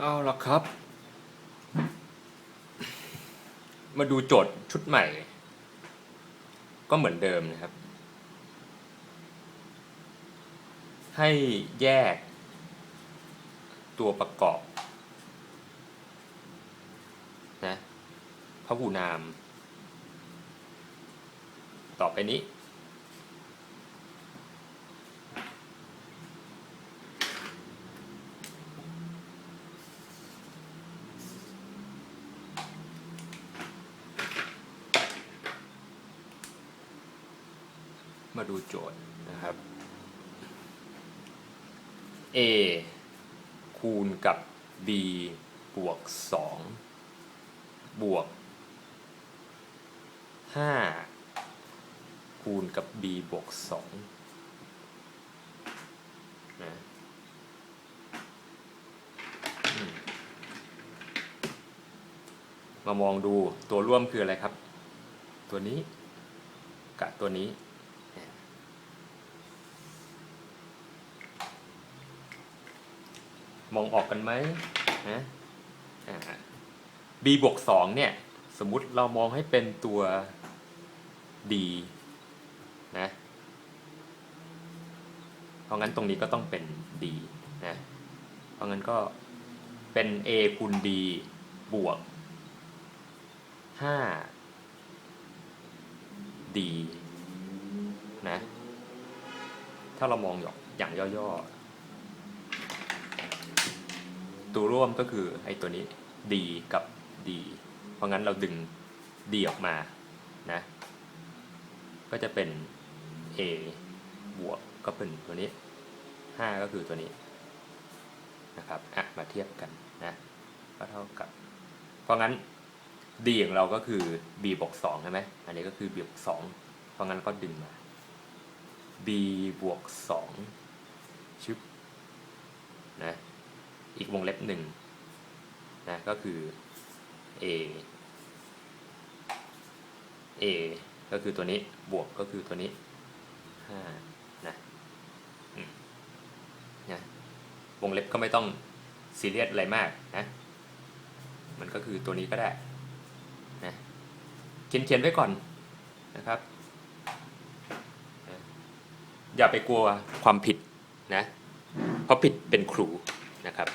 เอาละครับ มาดูโจทย์ชุดใหม่ ก็เหมือนเดิมนะครับ ให้แยก ตัวประกอบนะพหูนาม ต่อไปนี้ มาดูโจทย์นะครับ a คูณกับ b บวก 2 บวก 5 คูณกับ b บวก2นะมามองดูตัวร่วมคืออะไรครับ ตัวนี้กับตัวนี้ มองออกกันไหมนะอ่า b บวกสองเนี่ยสมมุติเรามองให้เป็นตัว d นะเพราะงั้นตรงนี้ก็ต้องเป็น d นะเพราะงั้นก็เป็น a คูณ d บวก 5 d นะถ้าเรามองอย่างย่อๆ ตัวร่วมก็คือไอ้ตัวนี้ d กับ d เพราะงั้นเราดึง d ออกมานะก็จะเป็น a บวกก็เป็นตัวนี้ 5 ก็คือตัวนี้นะครับอะมาเทียบกันนะก็เท่ากับ เพราะงั้น d ของเราก็คือ b บวก2ใช่ไหมอันนี้ก็คือ b บวก2เพราะงั้นก็ดึงมา b บวก2ชึบนะ อีกวงเล็บหนึ่งนะก็คือ a a ก็คือตัวนี้บวกก็คือตัวนี้ห้านะนะวงเล็บก็ไม่ต้องซีเรียสอะไรมากนะ มันก็คือตัวนี้ก็ได้นะเขียนเขียนไว้ก่อนนะครับ อย่าไปกลัวความผิดนะ เพราะผิดเป็นครูนะครับ